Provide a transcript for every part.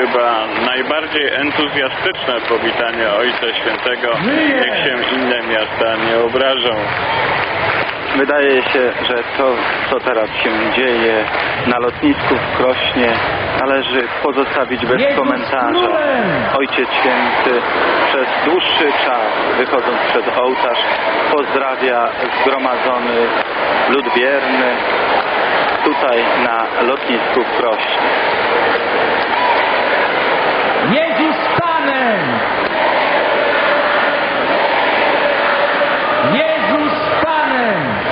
chyba najbardziej entuzjastyczne powitanie Ojca Świętego. Niech się inne miasta nie obrażą. Wydaje się, że to, co teraz się dzieje na lotnisku w Krośnie, należy pozostawić bez komentarza. Ojciec Święty przez dłuższy czas, wychodząc przed ołtarz, pozdrawia zgromadzony lud wierny tutaj na lotnisku w Krośnie. Jezus Panem! Jezus z Panem!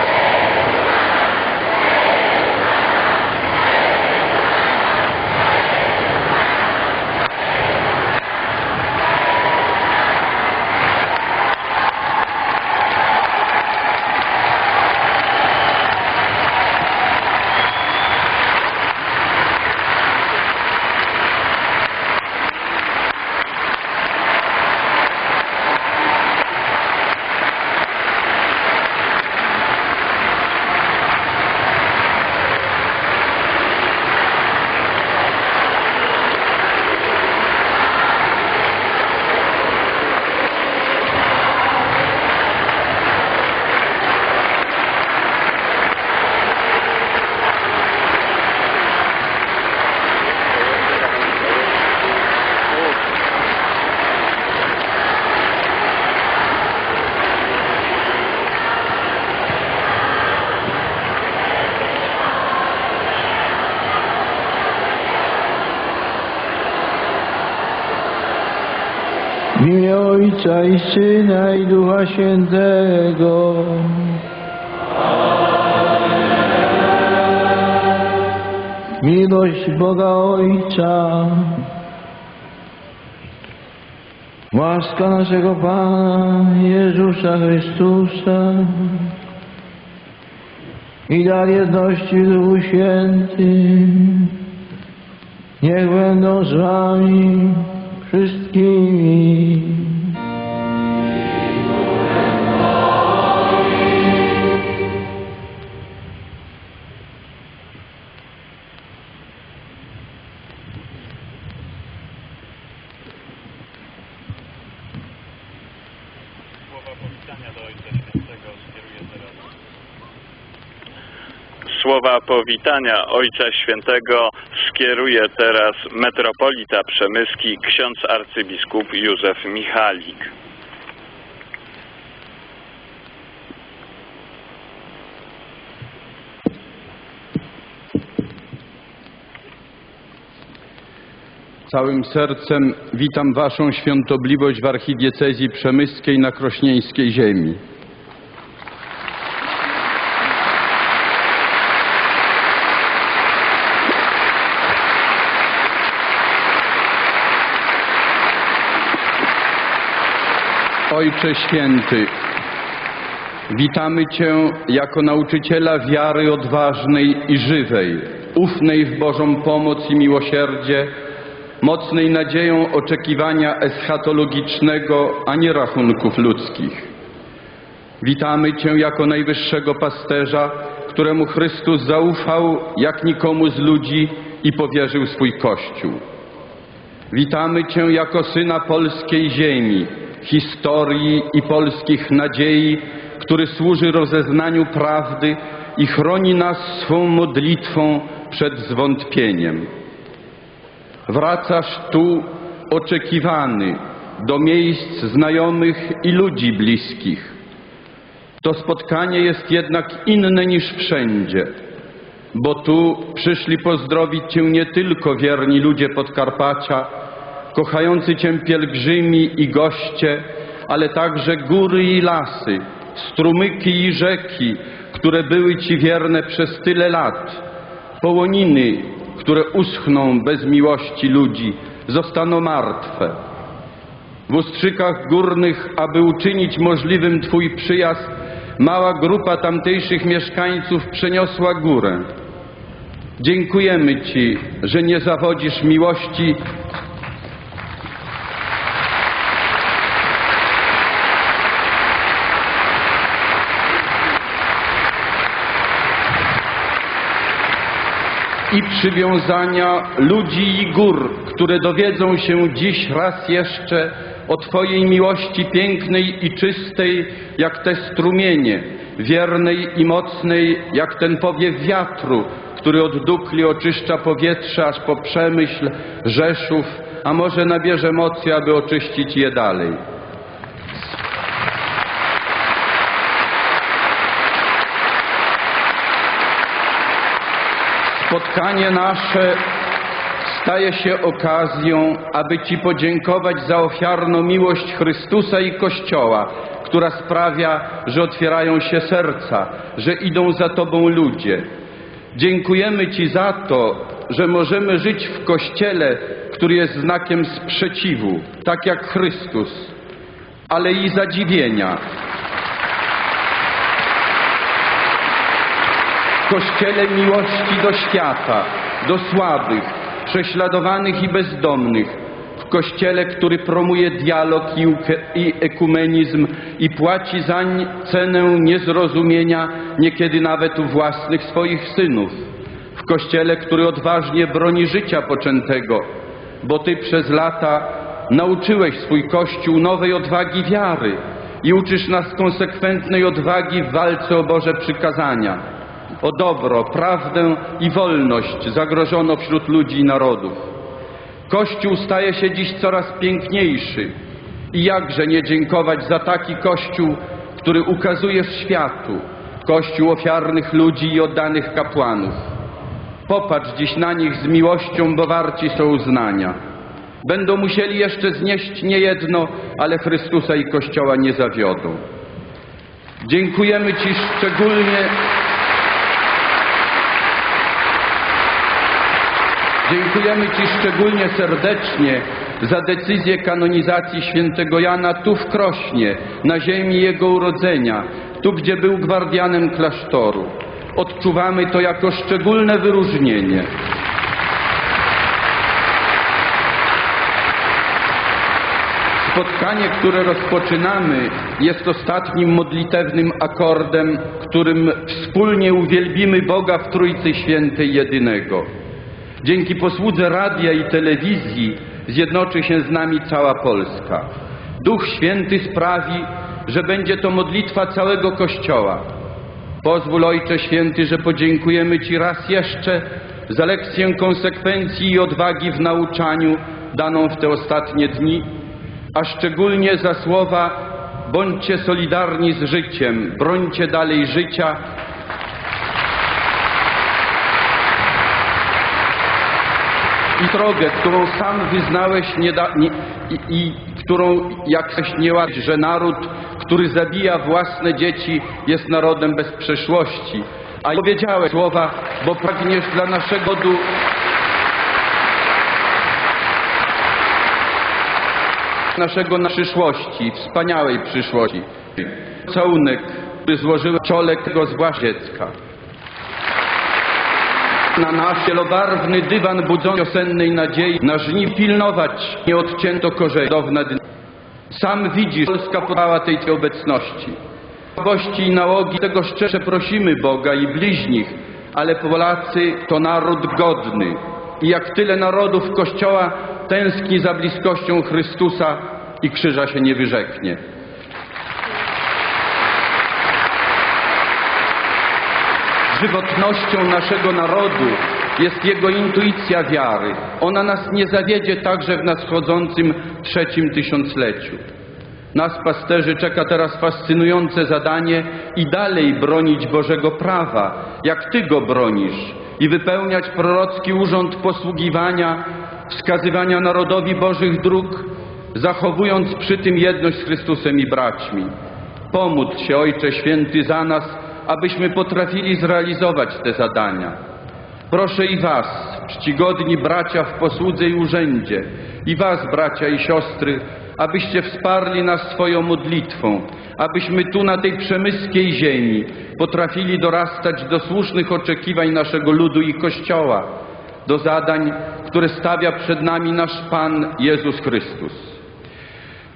W imię Ojca i Syna i Ducha Świętego. Miłość Boga Ojca, łaska naszego Pana Jezusa Chrystusa. I dar jedności Duchu Świętym. Niech będą z wami powitania Ojca Świętego skieruje teraz metropolita przemyski ksiądz arcybiskup Józef Michalik. Całym sercem witam Waszą świątobliwość w archidiecezji przemyskiej na krośnieńskiej ziemi. Ojcze Święty, witamy Cię jako nauczyciela wiary odważnej i żywej, ufnej w Bożą pomoc i miłosierdzie, mocnej nadzieją oczekiwania eschatologicznego, a nie rachunków ludzkich. Witamy Cię jako najwyższego pasterza, któremu Chrystus zaufał jak nikomu z ludzi i powierzył swój Kościół. Witamy Cię jako Syna polskiej ziemi, historii i polskich nadziei, który służy rozeznaniu prawdy i chroni nas swą modlitwą przed zwątpieniem. Wracasz tu oczekiwany do miejsc znajomych i ludzi bliskich. To spotkanie jest jednak inne niż wszędzie, bo tu przyszli pozdrowić Cię nie tylko wierni ludzie Podkarpacia, kochający Cię pielgrzymi i goście, ale także góry i lasy, strumyki i rzeki, które były Ci wierne przez tyle lat, połoniny, które uschną bez miłości ludzi, zostaną martwe. W ustrzykach górnych, aby uczynić możliwym Twój przyjazd, mała grupa tamtejszych mieszkańców przeniosła górę. Dziękujemy Ci, że nie zawodzisz miłości i przywiązania ludzi i gór, które dowiedzą się dziś raz jeszcze o Twojej miłości pięknej i czystej, jak te strumienie, wiernej i mocnej, jak ten powiew wiatru, który od dukli oczyszcza powietrze aż po przemyśl, Rzeszów, a może nabierze mocy, aby oczyścić je dalej. Spotkanie nasze staje się okazją, aby Ci podziękować za ofiarną miłość Chrystusa i Kościoła, która sprawia, że otwierają się serca, że idą za Tobą ludzie. Dziękujemy Ci za to, że możemy żyć w Kościele, który jest znakiem sprzeciwu, tak jak Chrystus, ale i zadziwienia. W Kościele miłości do świata, do słabych, prześladowanych i bezdomnych. W Kościele, który promuje dialog i, ekumenizm i płaci zań cenę niezrozumienia, niekiedy nawet u własnych swoich synów. W Kościele, który odważnie broni życia poczętego, bo Ty przez lata nauczyłeś swój Kościół nowej odwagi wiary i uczysz nas konsekwentnej odwagi w walce o Boże przykazania o dobro, prawdę i wolność zagrożono wśród ludzi i narodów. Kościół staje się dziś coraz piękniejszy i jakże nie dziękować za taki Kościół, który ukazujesz światu, Kościół ofiarnych ludzi i oddanych kapłanów. Popatrz dziś na nich z miłością, bo warci są uznania. Będą musieli jeszcze znieść niejedno, ale Chrystusa i Kościoła nie zawiodą. Dziękujemy Ci szczególnie Dziękujemy Ci szczególnie serdecznie za decyzję kanonizacji świętego Jana tu w Krośnie, na ziemi jego urodzenia, tu gdzie był gwardianem klasztoru. Odczuwamy to jako szczególne wyróżnienie. Spotkanie, które rozpoczynamy, jest ostatnim modlitewnym akordem, którym wspólnie uwielbimy Boga w Trójcy Świętej Jedynego. Dzięki posłudze radia i telewizji zjednoczy się z nami cała Polska. Duch Święty sprawi, że będzie to modlitwa całego Kościoła. Pozwól Ojcze Święty, że podziękujemy Ci raz jeszcze za lekcję konsekwencji i odwagi w nauczaniu daną w te ostatnie dni, a szczególnie za słowa bądźcie solidarni z życiem, brońcie dalej życia i drogę, którą sam wyznałeś nie da, nie, i, i którą jakś nie ładź, że naród, który zabija własne dzieci, jest narodem bez przeszłości. A powiedziałeś słowa, bo pragniesz dla naszego rodu naszego na przyszłości, wspaniałej przyszłości. Całunek, który złożyły czole tego zwłaszcza dziecka na nasz wielobarwny dywan budzą wiosennej nadziei, na żni pilnować nie odcięto korzeni. Sam widzisz, Polska podała tej obecności. Słabości i nałogi tego szczerze prosimy Boga i bliźnich, ale Polacy to naród godny. I jak tyle narodów Kościoła tęskni za bliskością Chrystusa i krzyża się nie wyrzeknie. Żywotnością naszego narodu jest jego intuicja wiary. Ona nas nie zawiedzie także w nadchodzącym trzecim tysiącleciu. Nas, pasterzy, czeka teraz fascynujące zadanie i dalej bronić Bożego prawa, jak Ty go bronisz, i wypełniać prorocki urząd posługiwania, wskazywania narodowi Bożych dróg, zachowując przy tym jedność z Chrystusem i braćmi. Pomódl się, Ojcze Święty, za nas, abyśmy potrafili zrealizować te zadania. Proszę i Was, czcigodni bracia w posłudze i urzędzie, i Was, bracia i siostry, abyście wsparli nas swoją modlitwą, abyśmy tu na tej przemyskiej ziemi potrafili dorastać do słusznych oczekiwań naszego ludu i Kościoła, do zadań, które stawia przed nami nasz Pan Jezus Chrystus.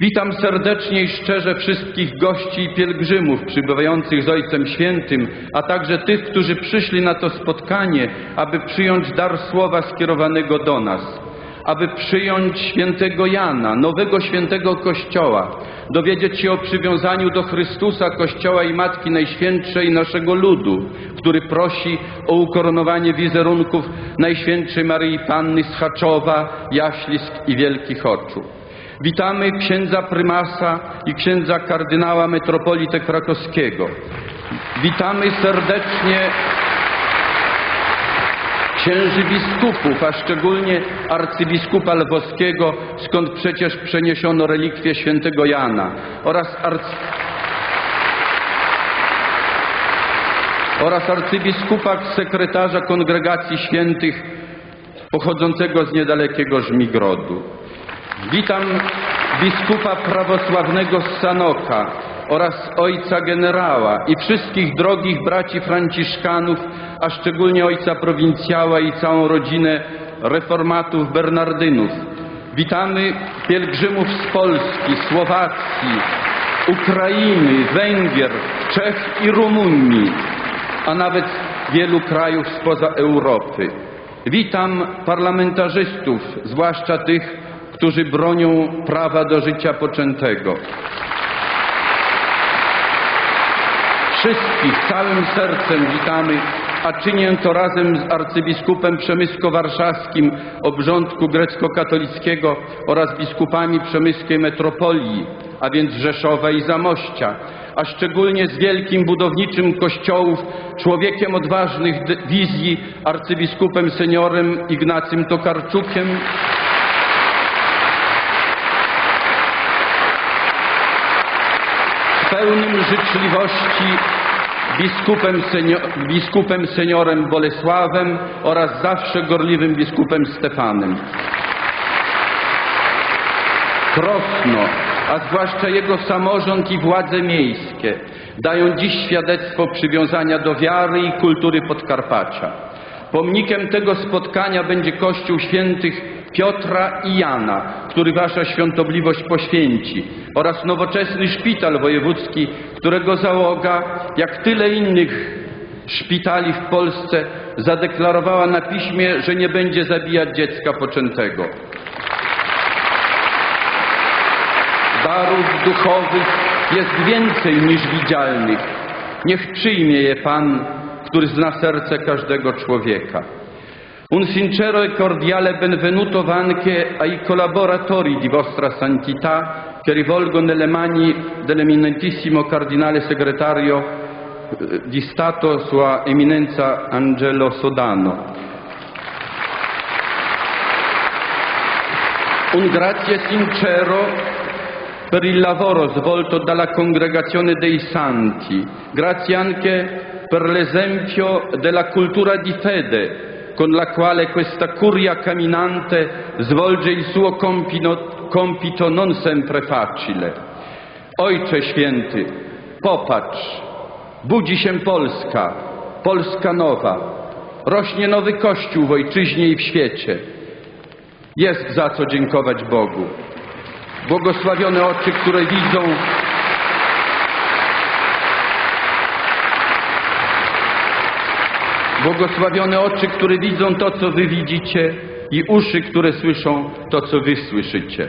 Witam serdecznie i szczerze wszystkich gości i pielgrzymów przybywających z Ojcem Świętym, a także tych, którzy przyszli na to spotkanie, aby przyjąć dar słowa skierowanego do nas. aby przyjąć świętego Jana, nowego świętego Kościoła, dowiedzieć się o przywiązaniu do Chrystusa, Kościoła i Matki Najświętszej naszego ludu, który prosi o ukoronowanie wizerunków Najświętszej Maryi Panny z Haczowa, Jaślisk i Wielkich Oczu. Witamy księdza prymasa i księdza kardynała metropolitę krakowskiego. Witamy serdecznie księży biskupów, a szczególnie arcybiskupa lwowskiego, skąd przecież przeniesiono relikwie świętego Jana oraz arcy... oraz arcybiskupa sekretarza Kongregacji Świętych pochodzącego z niedalekiego Żmigrodu. Witam biskupa prawosławnego z Sanoka oraz ojca generała i wszystkich drogich braci franciszkanów, a szczególnie ojca prowincjała i całą rodzinę reformatów bernardynów. Witamy pielgrzymów z Polski, Słowacji, Ukrainy, Węgier, Czech i Rumunii, a nawet wielu krajów spoza Europy. Witam parlamentarzystów, zwłaszcza tych, którzy bronią prawa do życia poczętego. Wszystkich całym sercem witamy, a czynię to razem z arcybiskupem przemysko-warszawskim obrządku grecko-katolickiego oraz biskupami przemyskiej metropolii, a więc Rzeszowa i Zamościa, a szczególnie z wielkim budowniczym kościołów, człowiekiem odważnych wizji, arcybiskupem seniorem Ignacym Tokarczukiem, pełnym życzliwości biskupem, biskupem seniorem Bolesławem oraz zawsze gorliwym biskupem Stefanem. Krosno, a zwłaszcza jego samorząd i władze miejskie dają dziś świadectwo przywiązania do wiary i kultury Podkarpacia. Pomnikiem tego spotkania będzie Kościół Świętych Piotra i Jana, który Wasza Świątobliwość poświęci, oraz nowoczesny szpital wojewódzki, którego załoga, jak tyle innych szpitali w Polsce, zadeklarowała na piśmie, że nie będzie zabijać dziecka poczętego. darów duchowych jest więcej niż widzialnych. Niech przyjmie je Pan, który zna serce każdego człowieka. Un sincero e cordiale benvenuto va anche ai collaboratori di vostra santità che rivolgo nelle mani dell'eminentissimo cardinale segretario eh, di Stato Sua Eminenza Angelo Sodano. Un grazie sincero per il lavoro svolto dalla Congregazione dei Santi, grazie anche per l'esempio della cultura di fede con la quale questa curia camminante svolge il suo compito, compito non sempre facile. Ojcze Święty, popatrz, budzi się Polska, Polska nowa, rośnie nowy Kościół w ojczyźnie i w świecie. Jest za co dziękować Bogu. Błogosławione oczy, które widzą Błogosławione oczy, które widzą to, co wy widzicie i uszy, które słyszą to, co wy słyszycie.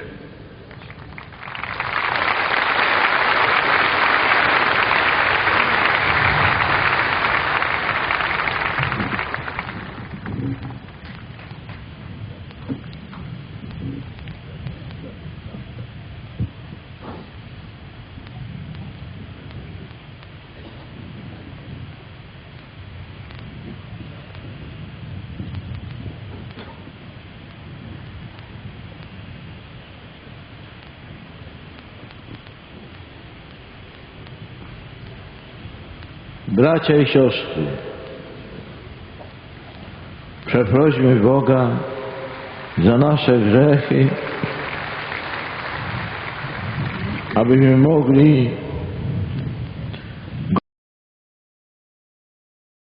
Bracia i siostry, przeprośmy Boga za nasze grzechy, abyśmy mogli